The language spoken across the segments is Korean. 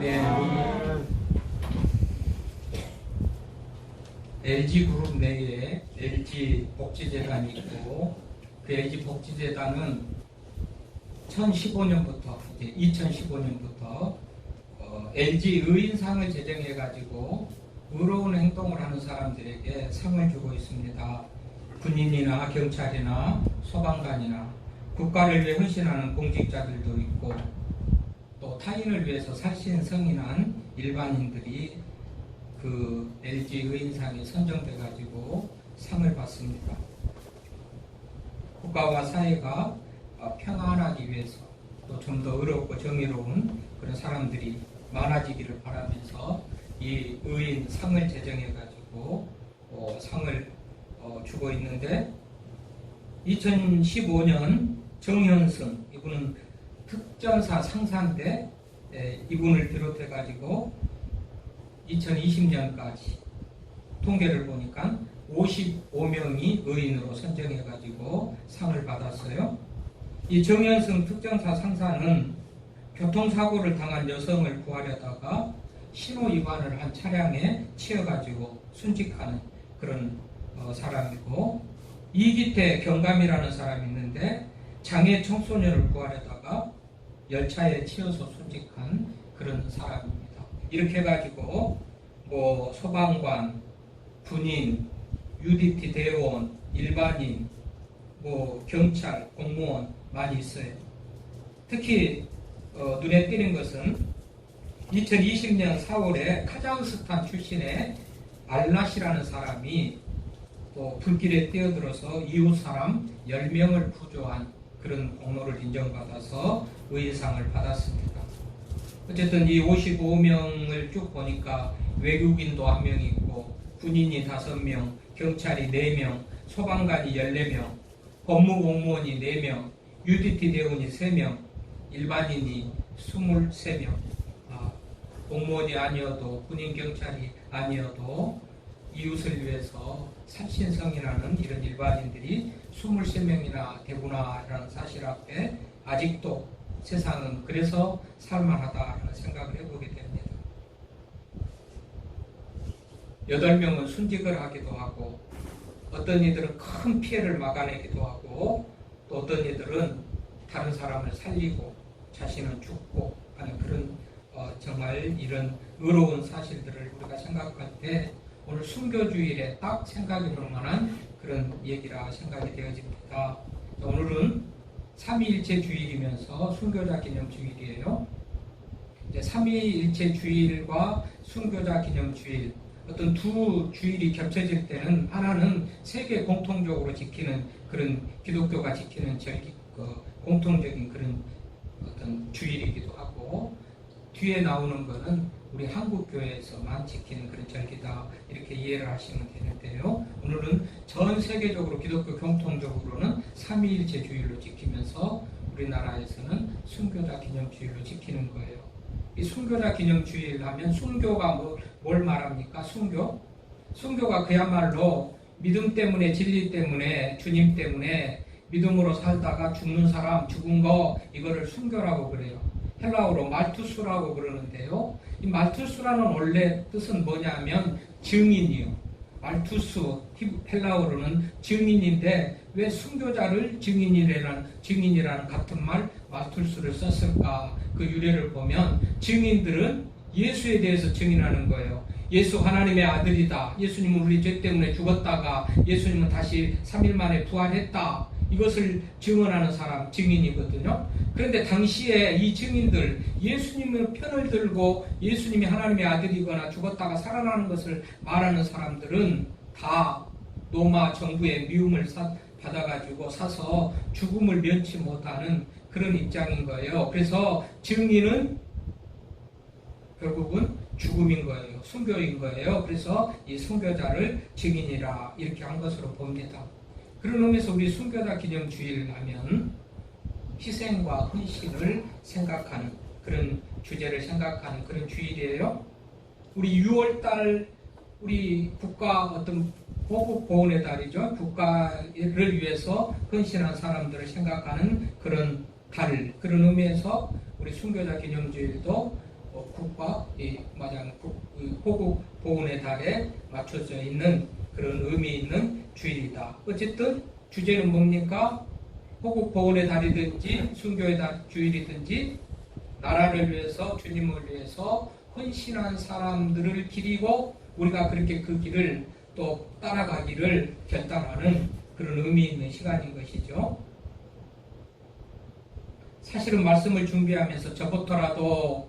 아멘. LG 그룹 내에 LG 복지재단이 있고 그 LG 복지재단은 2015년부터 이제 2015년부터 어, LG 의인상을 제정해 가지고 의로운 행동을 하는 사람들에게 상을 주고 있습니다. 군인이나 경찰이나 소방관이나 국가를 위해 헌신하는 공직자들도 있고 또 타인을 위해서 살신 성인한 일반인들이 그 LG 의인상에 선정돼 가지고 상을 받습니다. 국가와 사회가 어, 평안하기 위해서 또 좀더 의롭고 정의로운 그런 사람들이 많아지기를 바라면서 이 의인 상을 제정해 가지고 어, 상을 어, 주고 있는데 2015년 정현승 이분은 특전사 상사인데 에, 이분을 비롯해 가지고 2020년까지 통계를 보니까 55명이 의인으로 선정해 가지고 상을 받았어요. 이 정현승 특전사 상사는 교통사고를 당한 여성을 구하려다가 신호 위반을 한 차량에 치여가지고 순직하는 그런 어, 사람이고 이기태 경감이라는 사람이 있는데 장애 청소년을 구하려다가 열차에 치여서 순직한 그런 사람입니다. 이렇게 해가지고 뭐 소방관, 군인, UDT 대원, 일반인, 뭐 경찰, 공무원 많이 있어요. 특히 어, 눈에 띄는 것은 2020년 4월에 카자흐스탄 출신의 알라시라는 사람이 또 불길에 뛰어들어서 이웃 사람 10명을 구조한 그런 공로를 인정받아서 의상을 받았습니다. 어쨌든 이 55명을 쭉 보니까 외국인도 한 명 있고 군인이 5명, 경찰이 4명, 소방관이 14명, 법무공무원이 4명, UDT 대원이 3명, 일반인이 23명. 아, 공무원이 아니어도 군인 경찰이 아니어도 이웃을 위해서 살신성이라는 이런 일반인들이 23명이나 되구나라는 사실 앞에 아직도 세상은 그래서 살만하다라는 생각을 해보게 됩니다. 여덟 명은 순직을 하기도 하고 어떤 이들은 큰 피해를 막아내기도 하고 또 어떤 이들은 다른 사람을 살리고 자신은 죽고 하는 그런 어, 정말 이런 의로운 사실들을 우리가 생각할 때 오늘 순교주일에 딱 생각이 들 만한 그런 얘기라 생각이 되어집니다. 오늘은 삼위일체 주일이면서 순교자 기념 주일이에요. 이제 삼위일체 주일과 순교자 기념 주일 어떤 두 주일이 겹쳐질 때는 하나는 세계 공통적으로 지키는 그런 기독교가 지키는 절기 그 공통적인 그런 어떤 주일이기도 하고 뒤에 나오는 거는 우리 한국 교회에서만 지키는 그런 절기다 이렇게 이해를 하시면 되는데요. 오늘은 전 세계적으로 기독교 공통적으로는 삼위일체 주일로 지키면서 우리나라에서는 순교자 기념 주일로 지키는 거예요. 이 순교자 기념 주일 하면 순교가 뭐, 뭘 말합니까? 순교? 순교가 그야말로 믿음 때문에 진리 때문에 주님 때문에 믿음으로 살다가 죽는 사람 죽은 거 이거를 순교라고 그래요. 헬라어로 말투스라고 그러는데요. 이 말투스라는 원래 뜻은 뭐냐면 증인이요. 말투스 헬라어로는 증인인데 왜 순교자를 증인이라는 증인이라는 같은 말 말투스를 썼을까? 그 유래를 보면 증인들은 예수에 대해서 증인하는 거예요. 예수 하나님의 아들이다. 예수님은 우리 죄 때문에 죽었다가 예수님은 다시 3일 만에 부활했다. 이것을 증언하는 사람 증인이거든요. 그런데 당시에 이 증인들 예수님의 편을 들고 예수님이 하나님의 아들이거나 죽었다가 살아나는 것을 말하는 사람들은 다 로마 정부의 미움을 사, 받아가지고 사서 죽음을 면치 못하는 그런 입장인 거예요. 그래서 증인은 결국은 죽음인 거예요. 순교인 거예요. 그래서 이 순교자를 증인이라 이렇게 한 것으로 봅니다. 그런 의미에서 우리 순교자 기념 주일 하면 희생과 헌신을 생각하는 그런 주제를 생각하는 그런 주일이에요. 우리 6월달 우리 국가 어떤 보국 보훈의 달이죠. 국가를 위해서 헌신한 사람들을 생각하는 그런 달 그런 의미에서 우리 순교자 기념주일도 국과 이 마장 국, 그 호국 보훈의 달에 맞춰져 있는 그런 의미 있는 주일이다. 어쨌든 주제는 뭡니까? 호국 보훈의 달이든지 순교의 달 주일이든지 나라를 위해서 주님을 위해서 헌신한 사람들을 기리고 우리가 그렇게 그 길을 또 따라가기를 결단하는 그런 의미 있는 시간인 것이죠. 사실은 말씀을 준비하면서 저부터라도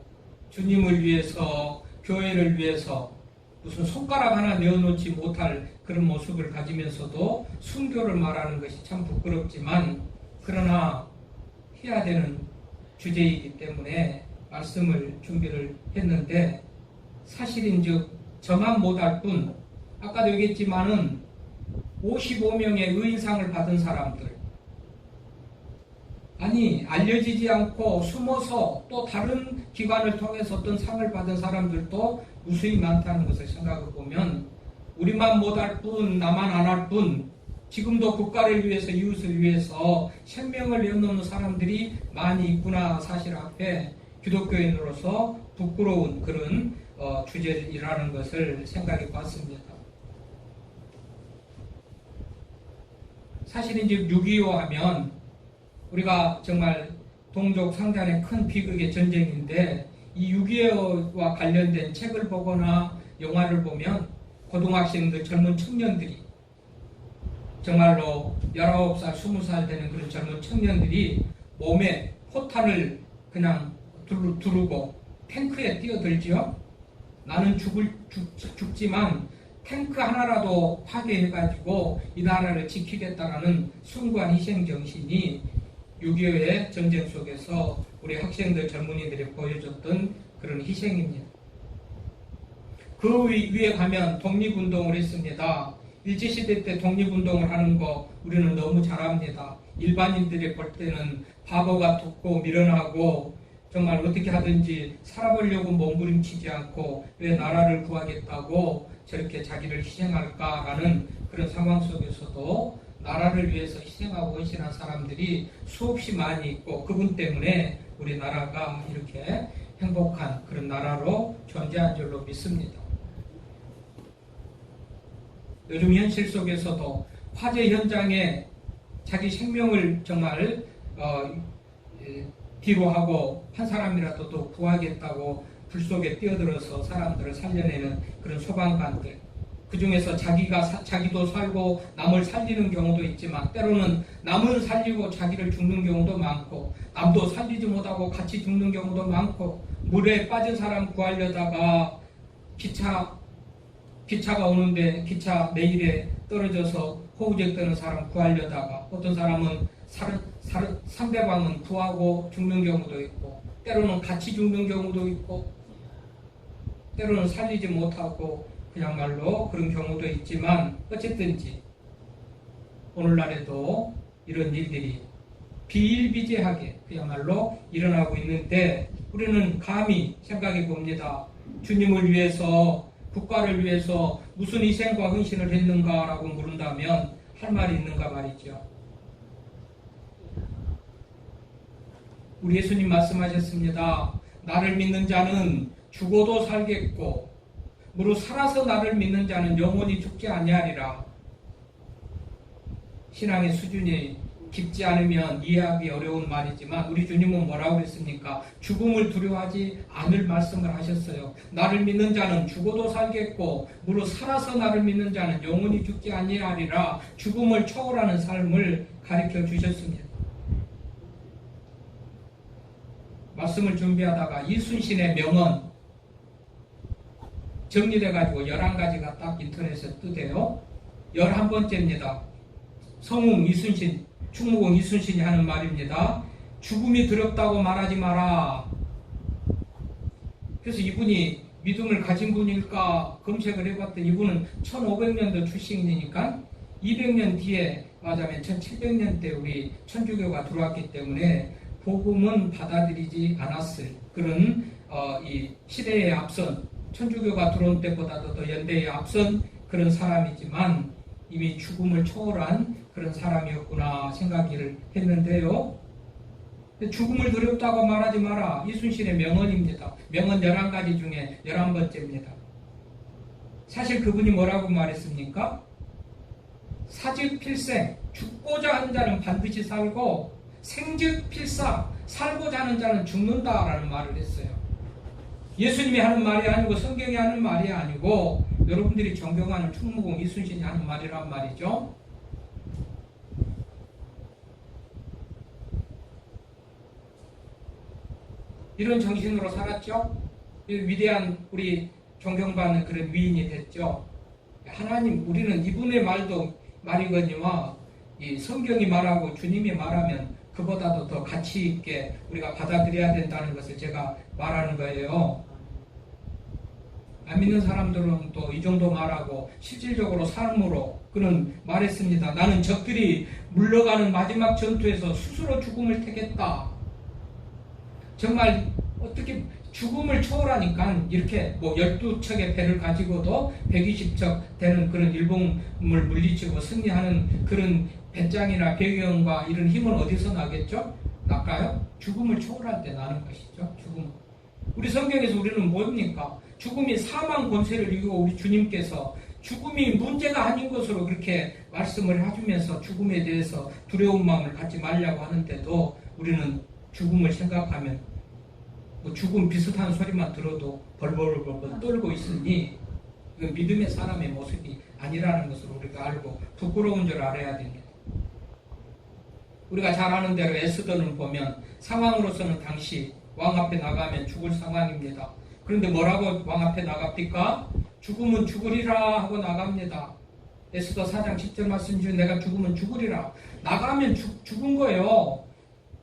주님을 위해서 교회를 위해서 무슨 손가락 하나 내어놓지 못할 그런 모습을 가지면서도 순교를 말하는 것이 참 부끄럽지만 그러나 해야 되는 주제이기 때문에 말씀을 준비를 했는데 사실인즉 저만 못할 뿐 아까도 얘기했지만은 55명의 의인상을 받은 사람들 아니 알려지지 않고 숨어서 또 다른 기관을 통해서 어떤 상을 받은 사람들도 무수히 많다는 것을 생각해 보면 우리만 못할 뿐 나만 안 할 뿐 지금도 국가를 위해서 이웃을 위해서 생명을 내놓는 사람들이 많이 있구나 사실 앞에 기독교인으로서 부끄러운 그런 어, 주제이라는 것을 생각해 봤습니다. 사실 이제 6.25 하면 우리가 정말 동족 상단의 큰 비극의 전쟁인데 이 6.25와 관련된 책을 보거나 영화를 보면 고등학생들 젊은 청년들이 정말로 19살, 20살 되는 그런 젊은 청년들이 몸에 포탄을 그냥 두르, 두르고 탱크에 뛰어들지요. 나는 죽을, 죽, 죽지만 탱크 하나라도 파괴해가지고 이 나라를 지키겠다라는 숭고한 희생 정신이 6.25의 전쟁 속에서 우리 학생들 젊은이들이 보여줬던 그런 희생입니다. 그 위에 가면 독립운동을 했습니다. 일제시대 때 독립운동을 하는 거 우리는 너무 잘합니다. 일반인들이 볼 때는 바보가 돕고 미련하고 정말 어떻게 하든지 살아보려고 몸부림치지 않고 왜 나라를 구하겠다고 저렇게 자기를 희생할까라는 그런 상황 속에서도 나라를 위해서 희생하고 헌신한 사람들이 수없이 많이 있고 그분 때문에 우리나라가 이렇게 행복한 그런 나라로 존재한 줄로 믿습니다. 요즘 현실 속에서도 화재 현장에 자기 생명을 정말 어, 예, 뒤로 하고 한 사람이라도 더 구하겠다고 불 속에 뛰어들어서 사람들을 살려내는 그런 소방관들 그 중에서 자기가 사, 자기도 살고 남을 살리는 경우도 있지만 때로는 남을 살리고 자기를 죽는 경우도 많고 남도 살리지 못하고 같이 죽는 경우도 많고 물에 빠진 사람 구하려다가 기차 기차가 오는데 기차 내일에 떨어져서 호우제 떠는 사람 구하려다가 어떤 사람은 살, 살, 상대방은 구하고 죽는 경우도 있고 때로는 같이 죽는 경우도 있고 때로는 살리지 못하고 그야말로 그런 경우도 있지만 어쨌든지 오늘날에도 이런 일들이 비일비재하게 그야말로 일어나고 있는데 우리는 감히 생각해 봅니다. 주님을 위해서 국가를 위해서 무슨 희생과 헌신을 했는가라고 물은다면 할 말이 있는가 말이죠. 우리 예수님 말씀하셨습니다. 나를 믿는 자는 죽어도 살겠고 무릇 살아서 나를 믿는 자는 영원히 죽지 아니하리라. 신앙의 수준이 깊지 않으면 이해하기 어려운 말이지만 우리 주님은 뭐라고 했습니까? 죽음을 두려워하지 않을 말씀을 하셨어요. 나를 믿는 자는 죽어도 살겠고 무릇 살아서 나를 믿는 자는 영원히 죽지 아니하리라. 죽음을 초월하는 삶을 가르쳐 주셨습니다. 말씀을 준비하다가 이순신의 명언 정리돼가지고 11가지가 딱 인터넷에 뜨대요. 11번째입니다. 성웅 이순신, 충무공 이순신이 하는 말입니다. 죽음이 두렵다고 말하지 마라. 그래서 이분이 믿음을 가진 분일까 검색을 해봤더니 이분은 1500년도 출신이니까 200년 뒤에 맞아면 1700년대 우리 천주교가 들어왔기 때문에 복음은 받아들이지 않았을 그런 어, 이 시대에 앞선 천주교가 들어온 때보다도 더 연대에 앞선 그런 사람이지만 이미 죽음을 초월한 그런 사람이었구나 생각을 했는데요. 죽음을 두렵다고 말하지 마라. 이순신의 명언입니다. 명언 11가지 중에 11번째입니다. 사실 그분이 뭐라고 말했습니까? 사즉 필생, 죽고자 하는 자는 반드시 살고 생즉 필사, 살고자 하는 자는 죽는다라는 말을 했어요. 예수님이 하는 말이 아니고 성경이 하는 말이 아니고 여러분들이 존경하는 충무공 이순신이 하는 말이란 말이죠. 이런 정신으로 살았죠. 위대한 우리 존경받는 그런 위인이 됐죠. 하나님, 우리는 이분의 말도 말이거니와 이 성경이 말하고 주님이 말하면 그보다도 더 가치 있게 우리가 받아들여야 된다는 것을 제가 말하는 거예요. 안 믿는 사람들은 또 이 정도 말하고 실질적으로 삶으로 그는 말했습니다. 나는 적들이 물러가는 마지막 전투에서 스스로 죽음을 택했다. 정말 어떻게 죽음을 초월하니까 이렇게 뭐 12척의 배를 가지고도 120척 되는 그런 일본을 물리치고 승리하는 그런 배짱이나 배경과 이런 힘은 어디서 나겠죠? 날까요? 죽음을 초월할 때 나는 것이죠. 죽음. 우리 성경에서 우리는 뭡니까? 죽음이 사망 권세를 이기고 우리 주님께서 죽음이 문제가 아닌 것으로 그렇게 말씀을 해주면서 죽음에 대해서 두려운 마음을 갖지 말라고 하는데도 우리는 죽음을 생각하면 뭐 죽음 비슷한 소리만 들어도 벌벌벌벌 떨고 있으니 그 믿음의 사람의 모습이 아니라는 것을 우리가 알고 부끄러운 줄 알아야 됩니다. 우리가 잘 아는 대로 에스더는 보면 상황으로서는 당시 왕 앞에 나가면 죽을 상황입니다. 그런데 뭐라고 왕 앞에 나갑니까? 죽으면 죽으리라 하고 나갑니다. 에스더 4장 10절 말씀 중 내가 죽으면 죽으리라. 나가면 죽, 죽은 거예요.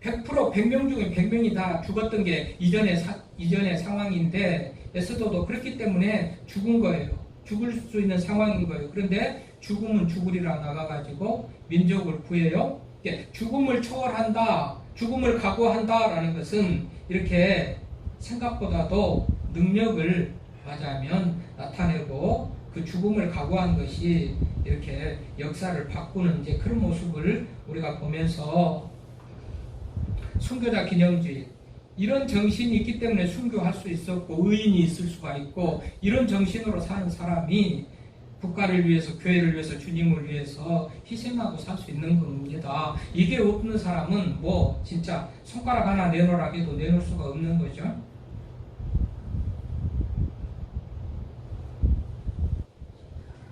100% 100명 중에 100명이 다 죽었던 게 이전의, 사, 이전의 상황인데 에스더도 그렇기 때문에 죽은 거예요. 죽을 수 있는 상황인 거예요. 그런데 죽으면 죽으리라 나가가지고 민족을 구해요. 죽음을 초월한다, 죽음을 각오한다라는 것은 이렇게 생각보다도 능력을 하자면 나타내고 그 죽음을 각오한 것이 이렇게 역사를 바꾸는 이제 그런 모습을 우리가 보면서 순교자 기념주의 이런 정신이 있기 때문에 순교할 수 있었고 의인이 있을 수가 있고 이런 정신으로 사는 사람이 국가를 위해서 교회를 위해서 주님을 위해서 희생하고 살 수 있는 겁니다. 이게 없는 사람은 뭐 진짜 손가락 하나 내놓으라 해도 내놓을 수가 없는 거죠.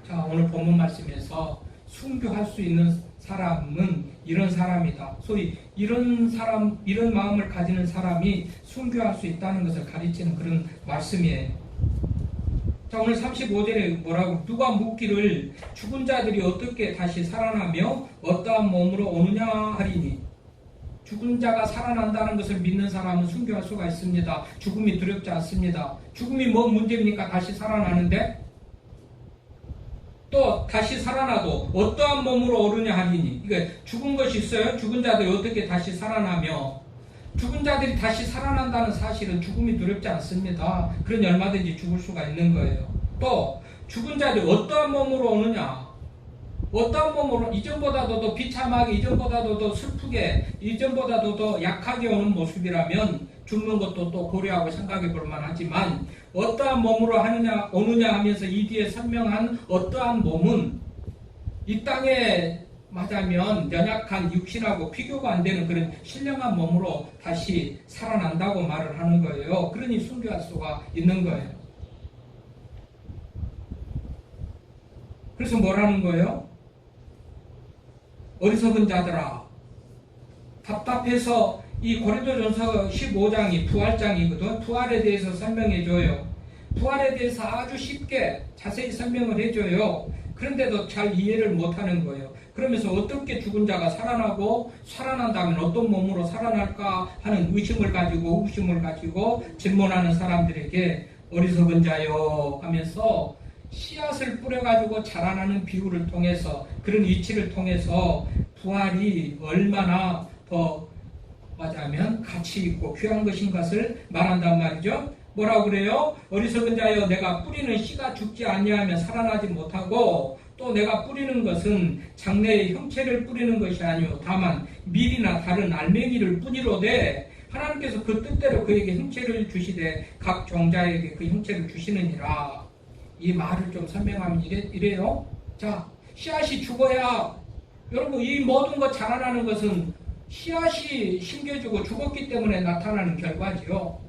자 오늘 본문 말씀에서 순교할 수 있는 사람은 이런 사람이다. 소위 이런 사람, 이런 마음을 가지는 사람이 순교할 수 있다는 것을 가르치는 그런 말씀이에요. 자, 오늘 35절에 뭐라고, 누가 묻기를 죽은 자들이 어떻게 다시 살아나며 어떠한 몸으로 오느냐 하리니. 죽은 자가 살아난다는 것을 믿는 사람은 순교할 수가 있습니다. 죽음이 두렵지 않습니다. 죽음이 뭐 문제입니까? 다시 살아나는데? 또 다시 살아나도 어떠한 몸으로 오르냐 하리니 이게 죽은 것이 있어요. 죽은 자들이 어떻게 다시 살아나며 죽은 자들이 다시 살아난다는 사실은 죽음이 두렵지 않습니다. 그런 얼마든지 죽을 수가 있는 거예요. 또 죽은 자들이 어떠한 몸으로 오느냐 어떠한 몸으로 이전보다도 더 비참하게 이전보다도 더 슬프게 이전보다도 더 약하게 오는 모습이라면 죽는 것도 또 고려하고 생각해 볼 만하지만 어떠한 몸으로 하느냐 오느냐 하면서 이 뒤에 설명한 어떠한 몸은 이 땅에 맞으면 연약한 육신하고 비교가 안 되는 그런 신령한 몸으로 다시 살아난다고 말을 하는 거예요. 그러니 순교할 수가 있는 거예요. 그래서 뭐라는 거예요? 어리석은 자들아 답답해서 이 고린도전서 15장이 부활장이거든. 부활에 대해서 설명해 줘요. 부활에 대해서 아주 쉽게 자세히 설명을 해줘요. 그런데도 잘 이해를 못하는 거예요. 그러면서 어떻게 죽은 자가 살아나고 살아난다면 어떤 몸으로 살아날까 하는 의심을 가지고 의심을 가지고 질문하는 사람들에게 어리석은 자요 하면서 씨앗을 뿌려가지고 자라나는 비유를 통해서 그런 이치를 통해서 부활이 얼마나 더 맞아면 가치 있고 귀한 것인 것을 말한단 말이죠. 뭐라고 그래요? 어리석은 자여 내가 뿌리는 씨가 죽지 아니하면 살아나지 못하고 또 내가 뿌리는 것은 장래의 형체를 뿌리는 것이 아니요. 다만 밀이나 다른 알맹이를 뿌리로되 하나님께서 그 뜻대로 그에게 형체를 주시되 각 종자에게 그 형체를 주시느니라. 이 말을 좀 설명하면 이래, 이래요? 자 씨앗이 죽어야 여러분 이 모든 것 자라나는 것은 씨앗이 심겨지고 죽었기 때문에 나타나는 결과지요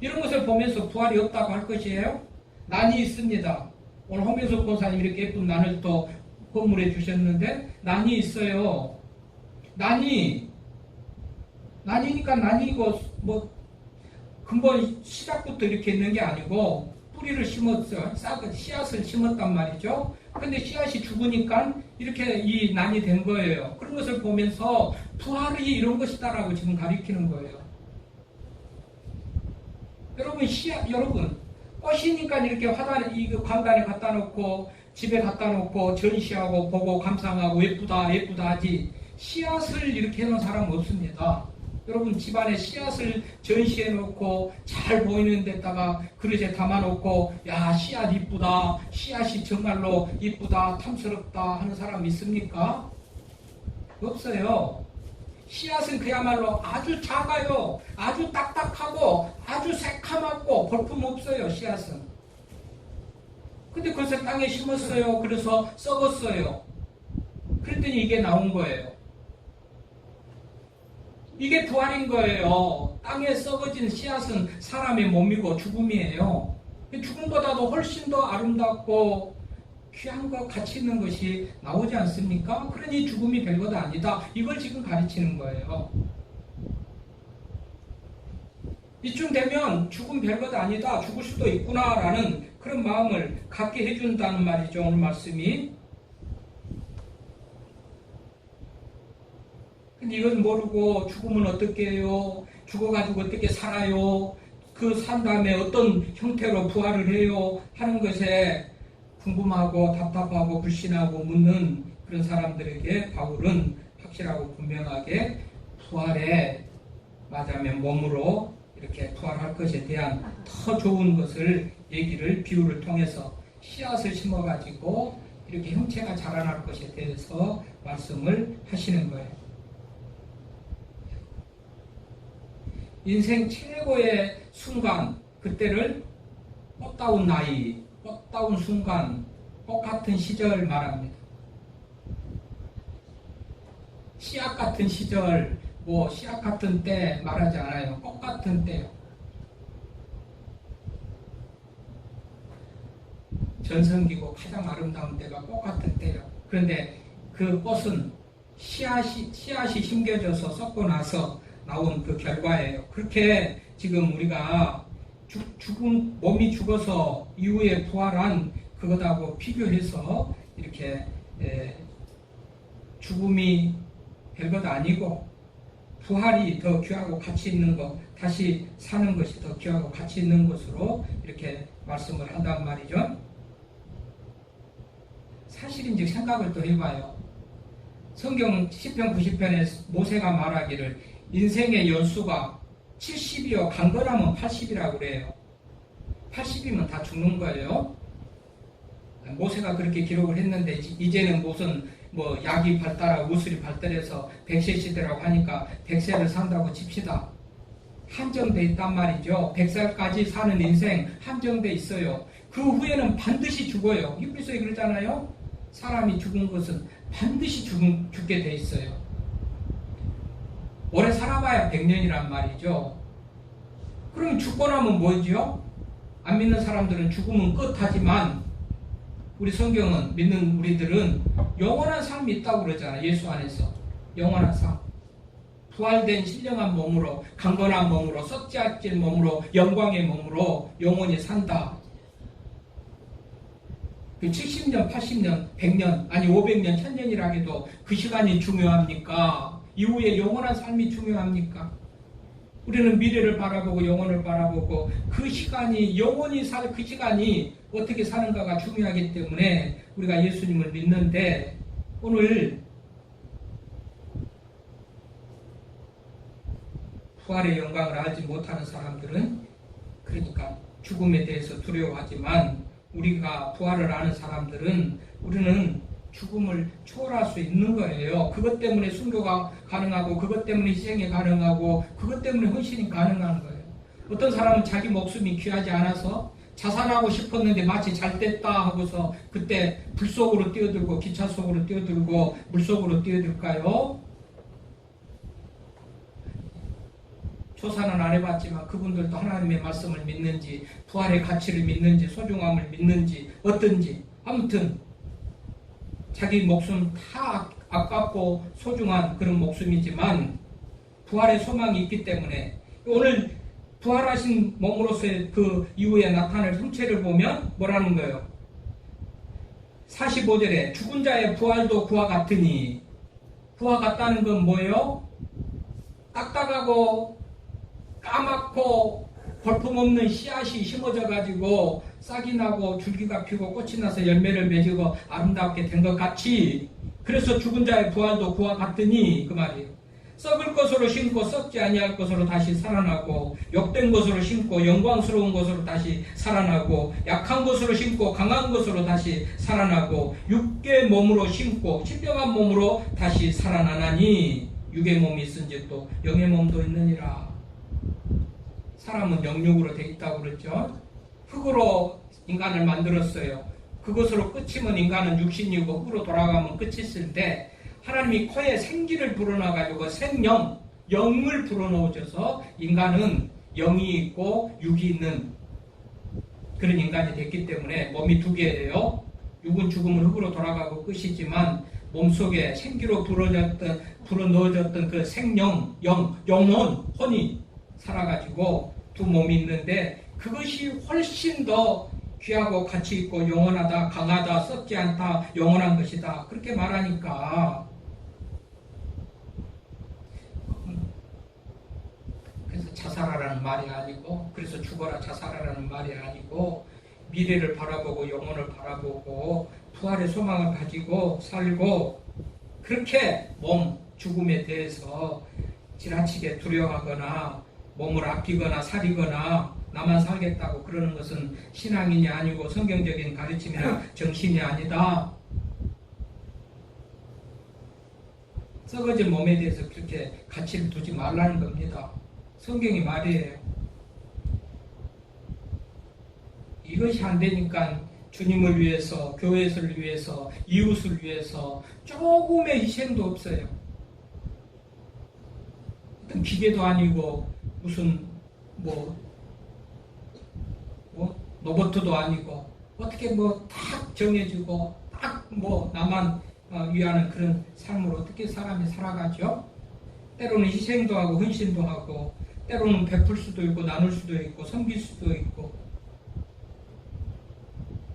이런 것을 보면서 부활이 없다고 할 것이에요 난이 있습니다 오늘 홍명석 권사님 이렇게 예쁜 난을 또 선물해 주셨는데 난이 있어요. 난이 난이니까 난이고 뭐 근본 시작부터 이렇게 있는 게 아니고 뿌리를 심었어 싹 씨앗을 심었단 말이죠. 근데 씨앗이 죽으니까 이렇게 이 난이 된 거예요. 그런 것을 보면서 부활이 이런 것이다라고 지금 가리키는 거예요. 여러분 씨앗 여러분 꽃이니까 이렇게 화단에 이 관단에 갖다 놓고 집에 갖다 놓고 전시하고 보고 감상하고 예쁘다 예쁘다 하지 씨앗을 이렇게 해놓은 사람 없습니다. 여러분 집안에 씨앗을 전시해 놓고 잘 보이는 데다가 그릇에 담아 놓고 야 씨앗 이쁘다 씨앗이 정말로 이쁘다 탐스럽다 하는 사람 있습니까? 없어요. 씨앗은 그야말로 아주 작아요. 아주 딱딱하고 아주 새카맣고 볼품 없어요. 씨앗은. 근데 그것을 땅에 심었어요. 그래서 썩었어요. 그랬더니 이게 나온 거예요. 이게 부활인 거예요. 땅에 썩어진 씨앗은 사람의 몸이고 죽음이에요. 죽음보다도 훨씬 더 아름답고 것 가치 있는 것이 나오지 않습니까? 그러니 죽음이 별것 아니다. 이걸 지금 가르치는 거예요. 이쯤 되면 죽음 별것 아니다. 죽을 수도 있구나라는 그런 마음을 갖게 해준다는 말이죠. 오늘 말씀이. 근데 이건 모르고 죽으면 어떻게 해요? 죽어가지고 어떻게 살아요? 그 산 다음에 어떤 형태로 부활을 해요? 하는 것에 궁금하고 답답하고 불신하고 묻는 그런 사람들에게 바울은 확실하고 분명하게 부활에 맞으면 몸으로 이렇게 부활할 것에 대한 더 좋은 것을 얘기를 비유를 통해서 씨앗을 심어가지고 이렇게 형체가 자라날 것에 대해서 말씀을 하시는 거예요. 인생 최고의 순간, 그때를 꽃다운 나이, 꽃다운 순간, 꽃 같은 시절 말합니다. 씨앗 같은 시절, 뭐 씨앗 같은 때 말하지 않아요. 꽃 같은 때요. 전성기고 가장 아름다운 때가 꽃 같은 때요. 그런데 그 꽃은 씨앗이, 씨앗이 심겨져서 썩고 나서 나온 그 결과예요. 그렇게 지금 우리가 죽, 죽은 몸이 죽어서 이후에 부활한 그것하고 비교해서 이렇게 에, 죽음이 별것 아니고 부활이 더 귀하고 가치 있는 것, 다시 사는 것이 더 귀하고 가치 있는 것으로 이렇게 말씀을 한단 말이죠. 사실인지 생각을 또 해봐요. 성경 10편 90편에 모세가 말하기를 인생의 연수가 70이요 강건하면 80이라고 그래요. 80이면 다 죽는 거예요. 모세가 그렇게 기록을 했는데 이제는 무슨 뭐 약이 발달하고 우술이 발달해서 100세 시대라고 하니까 100세를 산다고 칩시다. 한정돼 있단 말이죠. 100살까지 사는 인생 한정돼 있어요. 그 후에는 반드시 죽어요. 히브리서에 그러잖아요. 사람이 죽은 것은 반드시 죽, 죽게 돼 있어요. 오래 살아봐야 100년이란 말이죠. 그럼 죽고 나면 뭐죠? 안 믿는 사람들은 죽으면 끝하지만 우리 성경은 믿는 우리들은 영원한 삶이 있다고 그러잖아요. 예수 안에서. 영원한 삶. 부활된 신령한 몸으로 강건한 몸으로 썩지 않질 몸으로 영광의 몸으로 영원히 산다. 70년, 80년, 100년, 아니 500년, 1000년이라 해도 그 시간이 중요합니까? 이후에 영원한 삶이 중요합니까? 우리는 미래를 바라보고 영혼을 바라보고 그 시간이 영원히 살그 시간이 어떻게 사는가가 중요하기 때문에 우리가 예수님을 믿는데 오늘 부활의 영광을 알지 못하는 사람들은 그러니까 죽음에 대해서 두려워하지만 우리가 부활을 아는 사람들은 우리는 죽음을 초월할 수 있는 거예요. 그것 때문에 순교가 가능하고 그것 때문에 희생이 가능하고 그것 때문에 헌신이 가능한 거예요. 어떤 사람은 자기 목숨이 귀하지 않아서 자살하고 싶었는데 마치 잘 됐다 하고서 그때 불 속으로 뛰어들고 기차 속으로 뛰어들고 물 속으로 뛰어들까요? 조사는 안 해봤지만 그분들도 하나님의 말씀을 믿는지 부활의 가치를 믿는지 소중함을 믿는지 어떤지 아무튼 자기 목숨 다 아깝고 소중한 그런 목숨이지만 부활의 소망이 있기 때문에 오늘 부활하신 몸으로서의 그 이후에 나타날 형체를 보면 뭐라는 거예요? 45절에 죽은 자의 부활도 그와 같으니 그와 같다는 건 뭐예요? 딱딱하고 까맣고 볼품없는 씨앗이 심어져 가지고 싹이 나고 줄기가 피고 꽃이 나서 열매를 맺고 아름답게 된 것 같이 그래서 죽은 자의 부활도 그와 같으니 그 말이에요. 썩을 것으로 심고 썩지 아니할 것으로 다시 살아나고 욕된 것으로 심고 영광스러운 것으로 다시 살아나고 약한 것으로 심고 강한 것으로 다시 살아나고 육의 몸으로 심고 신병한 몸으로 다시 살아나나니 육의 몸이 있은지 또 영의 몸도 있느니라. 사람은 영육으로 돼 있다고 그랬죠. 흙으로 인간을 만들었어요. 그것으로 끝이면 인간은 육신이고 흙으로 돌아가면 끝이 있을 때 하나님이 코에 생기를 불어넣어가지고 생명, 영을 불어넣어줘서 인간은 영이 있고 육이 있는 그런 인간이 됐기 때문에 몸이 두 개예요. 육은 죽으면 흙으로 돌아가고 끝이지만 몸속에 생기로 불어졌던, 불어넣어졌던 그 생명, 영, 영혼, 혼이 살아가지고 두 몸이 있는데 그것이 훨씬 더 귀하고 가치 있고 영원하다, 강하다, 썩지 않다, 영원한 것이다. 그렇게 말하니까 그래서 자살하라는 말이 아니고 그래서 죽어라 자살하라는 말이 아니고 미래를 바라보고 영혼을 바라보고 부활의 소망을 가지고 살고 그렇게 몸 죽음에 대해서 지나치게 두려워하거나 몸을 아끼거나 살이거나 나만 살겠다고 그러는 것은 신앙인이 아니고 성경적인 가르침이나 정신이 아니다. 썩어진 몸에 대해서 그렇게 가치를 두지 말라는 겁니다. 성경이 말이에요. 이것이 안 되니까 주님을 위해서, 교회를 위해서, 이웃을 위해서 조금의 희생도 없어요. 기계도 아니고 무슨 뭐, 뭐 로버트도 아니고 어떻게 뭐 딱 정해지고 딱 뭐 나만 어, 위하는 그런 삶을 어떻게 사람이 살아가죠? 때로는 희생도 하고 헌신도 하고 때로는 베풀 수도 있고 나눌 수도 있고 섬길 수도 있고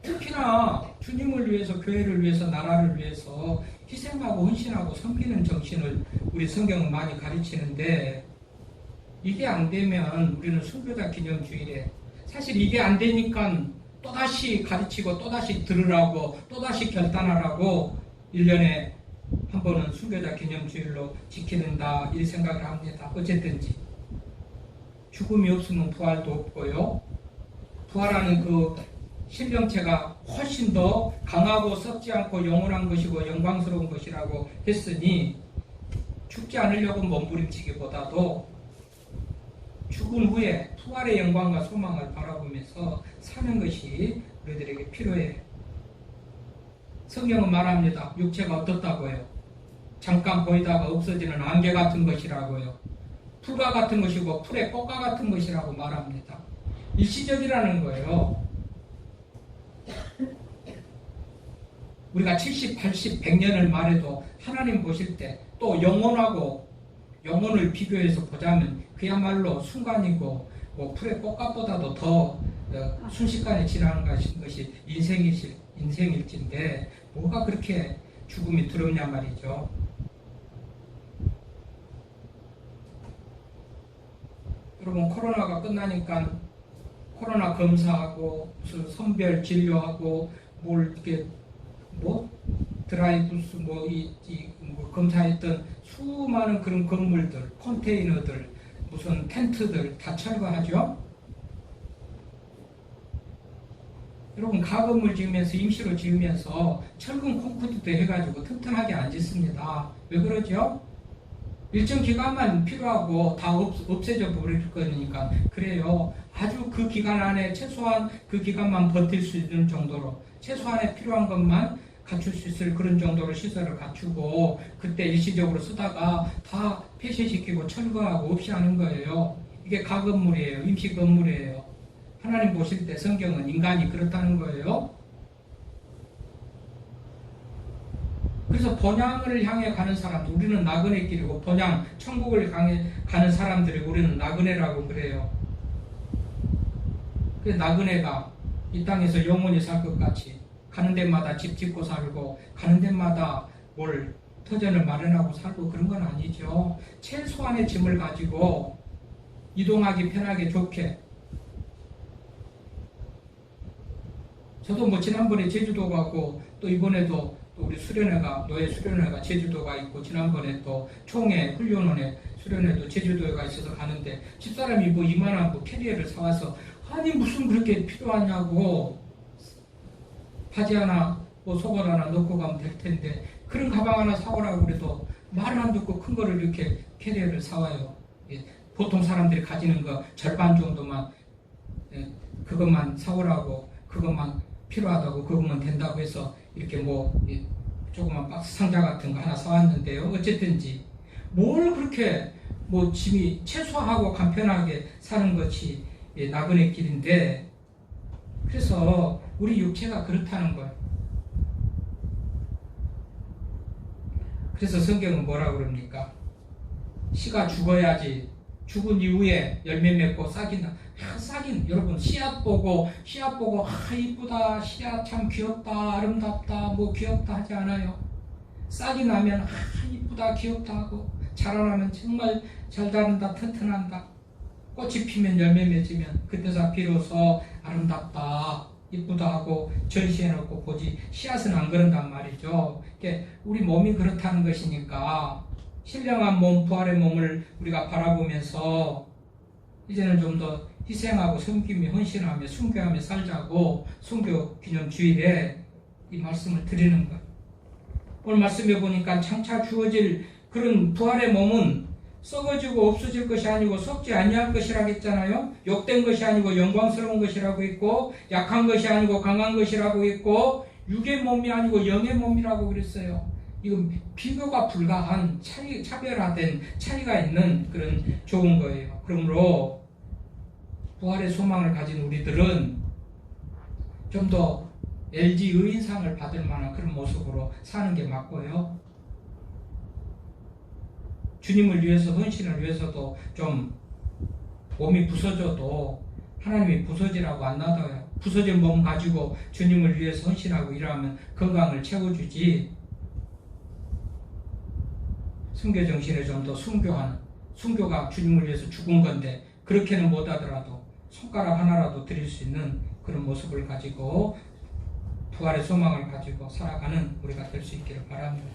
특히나 주님을 위해서 교회를 위해서 나라를 위해서 희생하고 헌신하고 섬기는 정신을 우리 성경은 많이 가르치는데 이게 안 되면 우리는 순교자 기념주일에 사실 이게 안 되니까 또다시 가르치고 또다시 들으라고 또다시 결단하라고 1년에 한 번은 순교자 기념주일로 지키는다 이 생각을 합니다. 어쨌든지 죽음이 없으면 부활도 없고요. 부활하는 그 신병체가 훨씬 더 강하고 썩지 않고 영원한 것이고 영광스러운 것이라고 했으니 죽지 않으려고 몸부림치기보다도 죽은 후에 부활의 영광과 소망을 바라보면서 사는 것이 우리들에게 필요해. 성경은 말합니다. 육체가 어떻다고요? 잠깐 보이다가 없어지는 안개 같은 것이라고요. 풀과 같은 것이고 풀의 꽃과 같은 것이라고 말합니다. 일시적이라는 거예요. 우리가 70, 80, 100년을 말해도 하나님 보실 때 또 영혼하고 영혼을 비교해서 보자면 그야말로 순간이고 뭐 풀의 꽃값보다도 더 어, 순식간에 지나는 것이 인생이실, 인생일진데 뭐가 그렇게 죽음이 두렵냐 말이죠. 여러분 코로나가 끝나니까 코로나 검사하고 무슨 선별 진료하고 뭘 이렇게 뭐 드라이브스 뭐이 이, 뭐 검사했던 수많은 그런 건물들 컨테이너들 무슨 텐트들 다 철거하죠. 여러분 가건물 지으면서 임시로 지으면서 철근 콘크리트도 해가지고 튼튼하게 안 짓습니다. 왜 그러죠? 일정 기간만 필요하고 다 없, 없애져 버릴 거니까 그래요. 아주 그 기간 안에 최소한 그 기간만 버틸 수 있는 정도로 최소한에 필요한 것만 갖출 수 있을 그런 정도로 시설을 갖추고 그때 일시적으로 쓰다가 다 폐쇄시키고 철거하고 없이 하는 거예요. 이게 가건물이에요. 임시 건물이에요. 하나님 보실 때 성경은 인간이 그렇다는 거예요. 그래서 번향을 향해 가는 사람들, 우리는 나그네 길이고 번향, 천국을 향해 가는 사람들이 우리는 나그네라고 그래요. 그 나그네가 이 땅에서 영원히 살 것 같이 가는 데마다 집 짓고 살고 가는 데마다 뭘 터전을 마련하고 살고 그런 건 아니죠. 최소한의 짐을 가지고 이동하기 편하게 좋게 저도 뭐 지난번에 제주도 가고 또 이번에도 또 우리 수련회가 노예 수련회가 제주도가 있고 지난번에 또 총회 훈련원에 수련회도 제주도에 가 있어서 가는데 집사람이 뭐 이만한 뭐 캐리어를 사와서 아니 무슨 그렇게 필요하냐고 바지 하나 뭐 속옷 하나 넣고 가면 될 텐데 그런 가방 하나 사오라고 그래도 말을 안 듣고 큰 거를 이렇게 캐리어를 사와요. 예, 보통 사람들이 가지는 거 절반 정도만 예, 그것만 사오라고 그것만 필요하다고 그것만 된다고 해서 이렇게 뭐 예, 조그만 박스 상자 같은 거 하나 사왔는데요. 어쨌든지 뭘 그렇게 뭐 짐이 최소화하고 간편하게 사는 것이 예, 나그네 길인데 그래서 우리 육체가 그렇다는 거예요. 그래서 성경은 뭐라 그럽니까? 씨가 죽어야지 죽은 이후에 열매 맺고 나. 아, 싹인 여러분 씨앗 보고 씨앗 보고 아 이쁘다 씨앗 참 귀엽다 아름답다 뭐 귀엽다 하지 않아요. 싹이 나면 아 이쁘다 귀엽다 하고 자라나면 정말 잘 자란다 튼튼한다. 꽃이 피면 열매 맺으면 그때서 비로소 아름답다 이쁘다 하고 전시해놓고 보지 씨앗은 안 그런단 말이죠. 이게 우리 몸이 그렇다는 것이니까 신령한 몸, 부활의 몸을 우리가 바라보면서 이제는 좀 더 희생하고 섬김이 헌신하며 순교하며 살자고 순교 기념 주일에 이 말씀을 드리는 것. 오늘 말씀해 보니까 장차 주어질 그런 부활의 몸은 썩어지고 없어질 것이 아니고 썩지 아니할 것이라고 했잖아요. 욕된 것이 아니고 영광스러운 것이라고 했고 약한 것이 아니고 강한 것이라고 했고 육의 몸이 아니고 영의 몸이라고 그랬어요. 이건 비교가 불가한 차이, 차별화된 차이가 있는 그런 좋은 거예요. 그러므로 부활의 소망을 가진 우리들은 좀 더 LG 의인상을 받을 만한 그런 모습으로 사는 게 맞고요. 주님을 위해서 헌신을 위해서도 좀 몸이 부서져도 하나님이 부서지라고 안 놔둬요. 부서진 몸 가지고 주님을 위해서 헌신하고 일하면 건강을 채워주지. 순교 정신에 좀 더 순교하는 순교가 주님을 위해서 죽은 건데 그렇게는 못하더라도 손가락 하나라도 드릴 수 있는 그런 모습을 가지고 부활의 소망을 가지고 살아가는 우리가 될 수 있기를 바랍니다.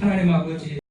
하나님 아버지